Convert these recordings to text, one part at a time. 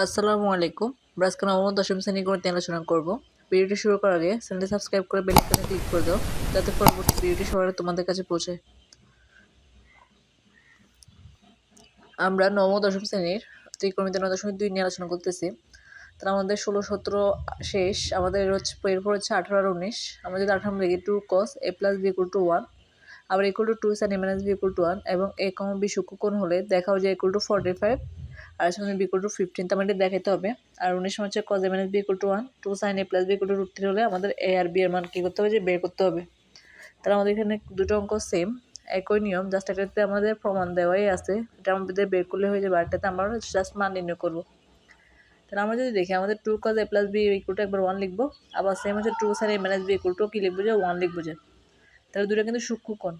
আসসালামু আলাইকুম। আমরা আজকে নবম দশম শ্রেণি গণিত আলোচনা করব। ভিডিওটি শুরু করার আগে চ্যানেলটি সাবস্ক্রাইব করে বেল আইকনে ক্লিক করে দাও, যাতে পরবর্তী ভিডিওটি সবার তোমাদের কাছে পৌঁছে। আমরা নবম দশম শ্রেণির ত্রিকোণমিতি নয় দশমিক দুই নিয়ে আলোচনা করতেছি। তাহলে আমাদের ষোলো, সতেরো, শেষ, আমাদের হচ্ছে, এরপর হচ্ছে আঠারো আর উনিশ। আমাদের আঠারো লিখি two cos A plus B equal to one আবার equal to two sine A minus B equal to one এবং এ কম বি সূক্ষ্মকোণ হলে দেখাও যে ইকুয়াল টু ফর্টি ফাইভ আর সামনে বি টু ফিফটিন তো আমাদের দেখাতে হবে। আর উনিশ হচ্ছে cos A minus B two one two sine A plus B two root three হলে আমাদের এ আর বি এর মান কী করতে হবে? যে বের করতে হবে। তাহলে আমাদের এখানে দুটো অঙ্ক সেম একই নিয়ম জাস্ট এটাতে আমাদের প্রমাণ দেওয়াই আছে। এটা আমাদের বের করলে হয়ে যাবে আরটাতে আমরা জাস্ট মান নির্ণয় করব। তাহলে আমরা যদি দেখি, আমাদের two cos A plus B equal to একবার ওয়ান লিখব, আবার সেম হচ্ছে two sine A minus B equal to কী লিখব যে ওয়ান লিখব যে। তাহলে দুটো কিন্তু সূক্ষ্মকোণ।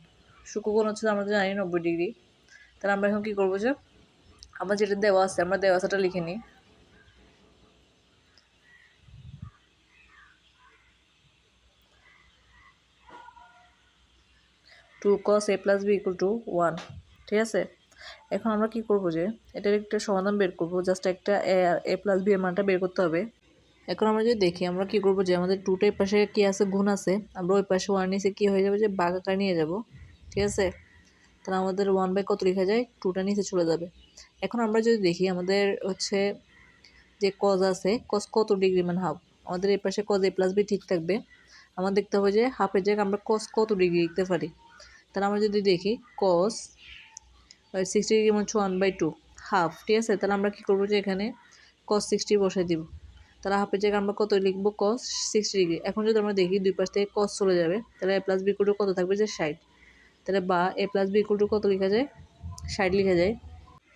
সূক্ষ্মকোণ হচ্ছে আমরা তো জানি নব্বই ডিগ্রি। তাহলে আমরা এখন কী করব যে আমার যেটা দেওয়া আছে, আমরা দেওয়া আছেটা লিখে নিই। Two cos A plus B equal to one ঠিক আছে? এখন আমরা কি করব যে, এটার একটা সমাধান বের করব জাস্ট একটা এ প্লাস বি এর মানটা বের করতে হবে। এখন আমরা যদি দেখি, আমরা কি করব যে, আমাদের টুটার পাশে কি আছে, গুণ আছে, আমরা ওই পাশে ওয়ান নিচে কি হয়ে যাবে যে বাঘ আকার নিয়ে যাব, ঠিক আছে? তাহলে আমাদের ওয়ান বাই কত লেখা যায়? টুটা নিচে চলে যাবে। এখন আমরা যদি দেখি আমাদের হচ্ছে যে কজ আছে কজ কত ডিগ্রি মানে হাফ আমাদের এই পাশে কজ এ প্লাস বি ঠিক থাকবে। আমার দেখতে হবে যে হাফের জায়গায় আমরা কজ কত ডিগ্রি লিখতে পারি? তাহলে আমরা যদি দেখি কজ সিক্সটি ডিগ্রি মানে ওয়ান বাই টু হাফ ঠিক আছে? তাহলে আমরা কী করব যে এখানে কজ সিক্সটি বসাই দিব। তাহলে হাফের জায়গায় আমরা কত লিখব? কজ সিক্সটি ডিগ্রি এখন যদি আমরা দেখি দুই পাশ থেকে কজ চলে যাবে, তাহলে এ প্লাস বি টু কত থাকবে? যে ষাট। তাহলে বা এ প্লাস বি টু কত লেখা যায়? ষাট লেখা যায়।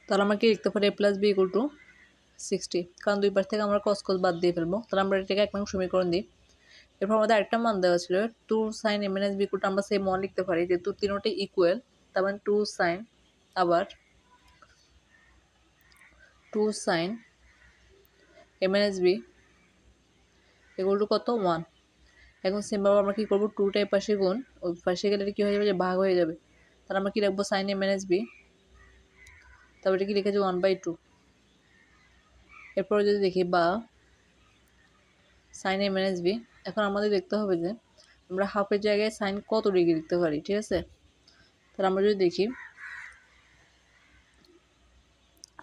তাহলে আমরা কি লিখতে পারি? A plus B equal to sixty কারণ দুই পাশ থেকে আমরা কস কস বাদ দিয়ে ফেলব। তাহলে আমরা এটাকে এক সমীকরণ দিই। এরপর আমাদের আরেকটা মান দেওয়া ছিল two sine M N S B equal আমরা সেই মান লিখতে পারি, যেহেতু তিনোটাই ইকুয়াল তার মানে টু সাইন আবার two sine M N S B এগুলো টু কত? ওয়ান এখন সেমভাবে আমরা কী করব? টুটাই পাশে গুণ। ওই পাশে গেলে কী হয়ে যাবে? যে ভাগ হয়ে যাবে। তাহলে আমরা কী রাখব sine M N S B তারপরে কি লিখেছে? ওয়ান বাই টু এরপরে যদি দেখি বা সাইন এ মাইনাস বি এখন আমাদের দেখতে হবে যে, আমরা হাফের জায়গায় সাইন কত ডিগ্রি লিখতে পারি, ঠিক আছে? তাহলে আমরা যদি দেখি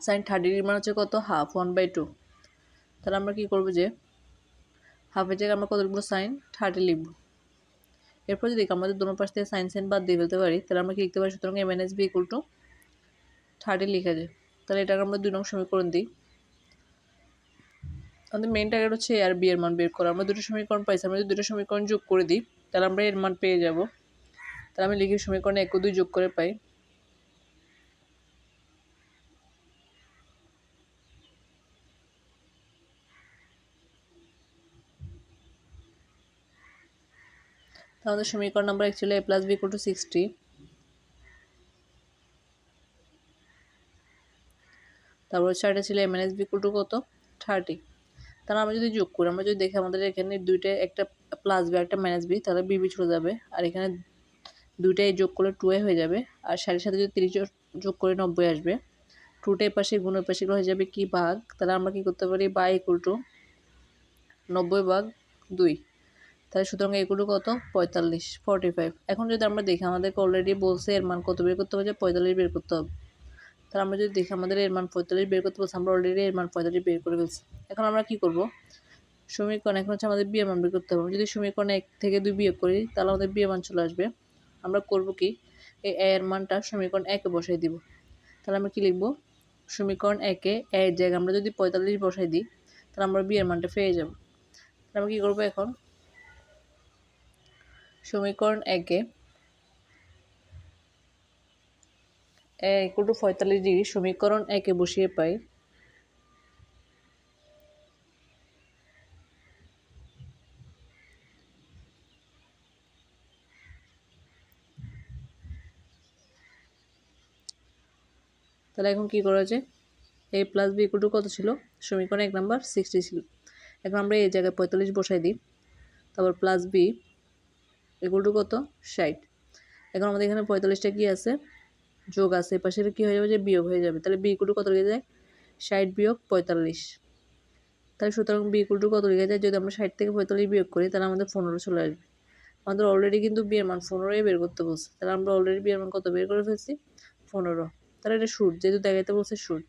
সাইন থার্টি ডিগ্রি মানে হচ্ছে কত? হাফ ওয়ান বাই টু তাহলে আমরা কী করব যে হাফের জায়গায় আমরা কত লিখব সাইন? থার্টি লিখব। এরপর যদি আমাদের দুটো পাশ থেকে সাইন সাইন বাদ দিয়ে ফেলতে পারি, তাহলে আমরা কি লিখতে পারি? সুতরাং minus B equal to thirty লিখা যায় তাহলে এটাকে আমরা দুই নং সমীকরণ দিই। আমাদের মেন টার্গেট হচ্ছে এ আর বি এর মান বের করা। আমরা দুটো সমীকরণ পাইছি, আমরা যদি দুটো সমীকরণ যোগ করে দিই, তাহলে আমরা এর মান পেয়ে যাব। তাহলে আমি লিখি সমীকরণে এক দুই যোগ করে পাই। আমাদের সমীকরণ number actually A plus B to sixty তারপর হচ্ছে এটা ছিল M N S B to কত? থার্টি তাহলে আমরা যদি যোগ করি, আমরা যদি দেখি আমাদের এখানে দুইটা একটা প্লাস বি একটা মাইনাস বি তাহলে বিবি চলে যাবে। আর এখানে দুইটাই যোগ করলে টু এ হয়ে যাবে। আর সাড়ে সাথে যদি তিরিশ যোগ করে নব্বই আসবে। টুটাই পাশে গুণের পাশে হয়ে যাবে কি ভাগ? তাহলে আমরা কি করতে পারি? বা ইকুয়াল টু নব্বই ভাগ দুই। তাহলে সুতরাং টু কত? পঁয়তাল্লিশ ফর্টি ফাইভ এখন যদি আমরা দেখি, আমাদেরকে অলরেডি বলছে এর মান কত বের করতে হবে? পঁয়তাল্লিশ বের করতে হবে। তাহলে আমরা যদি দেখি, আমাদের এর মান পঁয়তাল্লিশ বের করতে বলছি, আমরা অলরেডি এর মান পঁয়তাল্লিশ বের করে ফেলছি। এখন আমরা কী করব? সমীকরণ, এখন হচ্ছে আমাদের বিয়ে মান বের করতে হবে। যদি সমীকরণ এক থেকে দুই বিয়োগ করি, তাহলে আমাদের বিয়ে মান চলে আসবে। আমরা করব কি? এই এর মানটা সমীকরণ একে বসাই দিব। তাহলে আমরা কি লিখব? সমীকরণ একে এর জায়গায় আমরা যদি পঁয়তাল্লিশ বসাই দিই, তাহলে আমরা বিয়ের মানটা পেয়ে যাব। তাহলে আমরা কী করব এখন? সমীকরণ একে ইকুয়াল টু পঁয়তাল্লিশ ডিগ্রি সমীকরণ একে বসিয়ে পাই। তাহলে এখন কি করা যায়? A plus B equal to কত ছিল? সমীকরণ এক নাম্বার সিক্সটি ছিল। এখন আমরা এই জায়গায় পঁয়তাল্লিশ বসাই দিই। তারপর প্লাস বি টু কত? ষাট। এখন আমাদের এখানে পঁয়তাল্লিশটা কি আছে? যোগ আছে। পাশে কী হয়ে যাবে? যে বিয়োগ হয়ে যাবে। তাহলে বি ইকুয়াল কত লেগে যায়? ষাট বিয়োগ পঁয়তাল্লিশ। তাহলে সুতরাং বি ইকুয়াল টু কত লিখে যায়? যদি আমরা ষাট থেকে পঁয়তাল্লিশ বিয়োগ করি, তাহলে আমাদের পনেরো চলে আসবে। আমাদের অলরেডি কিন্তু বিয়ের মান পনেরোই বের করতে বলছে। তাহলে আমরা অলরেডি বিয়ের মান কত বের করে ফেলছি? পনেরো। তাহলে এটা শুট যেহেতু দেখাইতে বলছে শুট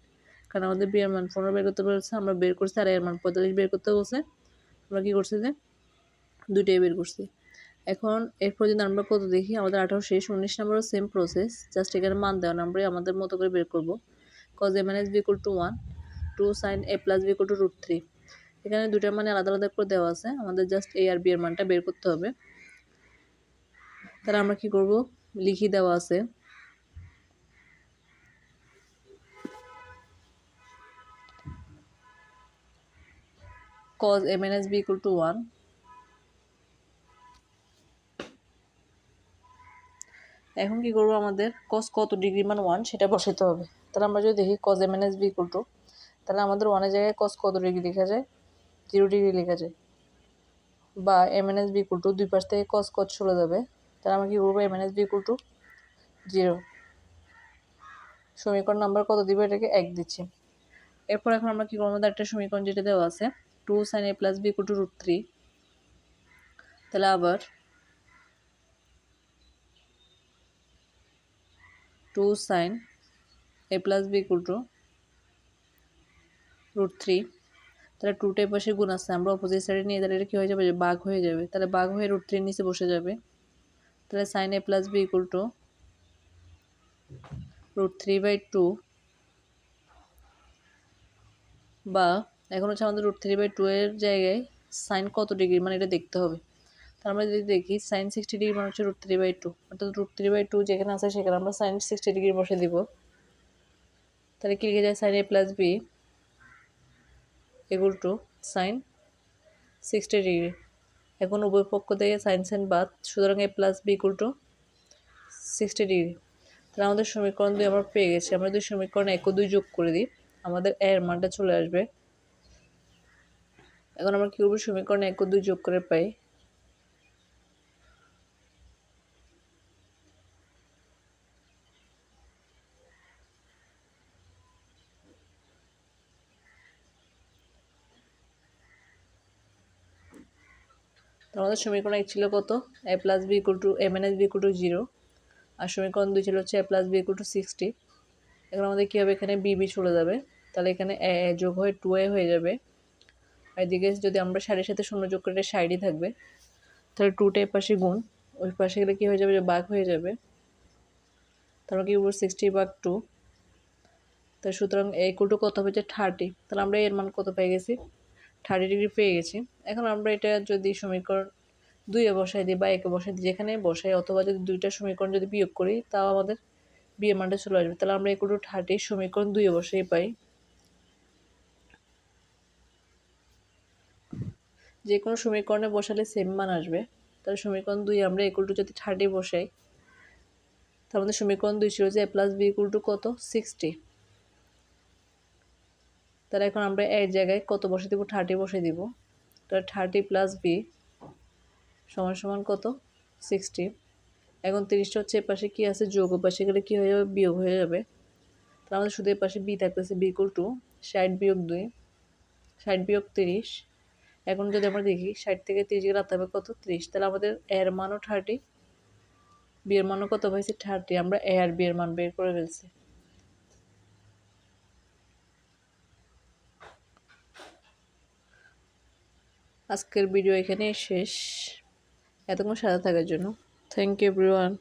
কারণ আমাদের বিয়ের মান পনেরো বের করতে বলছে, আমরা বের করছি আর এর মান পঁয়তাল্লিশ বের করতে বলছে। আমরা কী করছি যে? দুইটাই বের করছি। এখন এরপর যদি আমরা কত দেখি, আমাদের আঠারো শেষ, উনিশ নাম্বারও সেম প্রসেস জাস্ট এখানে মান দেওয়া নাম্বারে আমাদের মতো করে বের করব। Cos minus B to one two sine A plus B to root three এখানে দুটার মানে আলাদা আলাদা করে দেওয়া আছে, আমাদের জাস্ট এ আর বি এর মানটা বের করতে হবে। তাহলে আমরা কি করব? লিখি দেওয়া আছে। cos mns b equal to 1 এখন কি করব আমাদের? cos কত ডিগ্রি মান ওয়ান সেটা বসাতে হবে। তাহলে আমরা যদি দেখি cos cos mns b equal to, তাহলে আমাদের ওয়ানের জায়গায় cos কত ডিগ্রি লেখা যায়? জিরো ডিগ্রি লেখা যায়। বা mns b equal to দুই পাশ থেকে cos cos চলে যাবে? তাহলে আমরা কি করব? mns b equal to zero সমীকরণ নাম্বার কত দিব? এটাকে এক দিচ্ছি। এরপর এখন আমরা কি করব? আমাদের একটা সমীকরণ যেটা দেওয়া আছে two sine A plus B equal to root three তাহলে আবার two sine A plus B equal to root three. তাহলে টুটাই পাশে গুণ আছে, আমরা অপোজিট সাইডে নিয়ে তাহলে এটা কী হয়ে যাবে? যে বাঘ হয়ে যাবে। তাহলে বাঘ হয়ে রুট থ্রির নিচে বসে যাবে। তাহলে sine A plus B equal to root three by two বা এখন হচ্ছে আমাদের রুট থ্রি বাই টু এর জায়গায় সাইন কত ডিগ্রি? মানে এটা দেখতে হবে। তার আমরা যদি দেখি সাইন সিক্সটি ডিগ্রি মানে হচ্ছে রুট থ্রি বাই টু অর্থাৎ রুট থ্রি বাই টু যেখানে আছে সেখানে আমরা সাইন সিক্সটি ডিগ্রি বসে দিব। তাহলে কি লিখে যায়? Sine A plus B equal to sine sixty degree এখন উভয় পক্ষ থেকে সাইন সাইন বাদ, সুতরাং A plus B equal to sixty degree তাহলে আমাদের সমীকরণ দুই আমরা পেয়ে গেছি। আমরা দুই সমীকরণ এক দুই যোগ করে দিই, আমাদের এর মানটা চলে আসবে। এখন আমরা কী করব? সমীকরণ এক দুই যোগ করে পাই। তো আমাদের সমীকরণ এক ছিল কত? A plus B equal to minus B equal to zero আর সমীকরণ দুই ছিল হচ্ছে A plus B equal to sixty এখন আমাদের কী হবে? এখানে বি বি চলে যাবে। তাহলে এখানে এ যোগ হয়ে টু এ হয়ে যাবে। আর এদিকে যদি আমরা সাড়ের সাথে শূন্য যোগ করে সাইডই থাকবে, তাহলে টুটা পাশে গুণ। ওই পাশে গেলে কী হয়ে যাবে? যে বাঘ হয়ে যাবে। তারপর কি করব? সিক্সটি বাঘ টু তাহলে সুতরাং এ ইকুয়াল টু কত হবে? যে থার্টি তাহলে আমরা এর মান কত পেয়ে গেছি? থার্টি ডিগ্রি পেয়ে গেছি। এখন আমরা এটা যদি সমীকরণ দুইয়ে বসাই দিই বা একে বসাই দিই যেখানে বসাই অথবা যদি দুইটা সমীকরণ যদি বিয়োগ করি, তাও আমাদের বিয়ের মানটা চলে আসবে। তাহলে আমরা একুটো থার্টি সমীকরণ দুইয়ে বসাই পাই। যে কোনো সমীকরণে বসালে সেম মান আসবে। তাহলে সমীকরণ দুই আমরা একুল টু যদি থার্টি বসাই, তার মধ্যে সমীকরণ দুই ছিল যে A plus B equal to কত? সিক্সটি তাহলে এখন আমরা এর জায়গায় কত বসে দিব? থার্টি বসে দিব। তাহলে থার্টি প্লাস বি সমান সমান কত? সিক্সটি এখন তিরিশটা হচ্ছে এপাশে কী আছে? যোগ পাশে গেলে কী হয়ে যাবে? বিয়োগ হয়ে যাবে। তাহলে আমাদের শুধু এপাশে বি থাকতেছে বি ইকুয়াল টু ষাট বিয়োগ দুই। ষাট বিয়োগ তিরিশ। এখন যদি আমরা দেখি, ষাট থেকে তিরিশ গেলে হবে কত? ত্রিশ। তাহলে আমাদের এর মানও থার্টি বিয়ের মানও কত? হয়েছে থার্টি আমরা এ আর বিয়ের মান বের করে ফেলছি। আজকের ভিডিও এখানেই শেষ। এতক্ষণ সাথে থাকার জন্য। Thank you everyone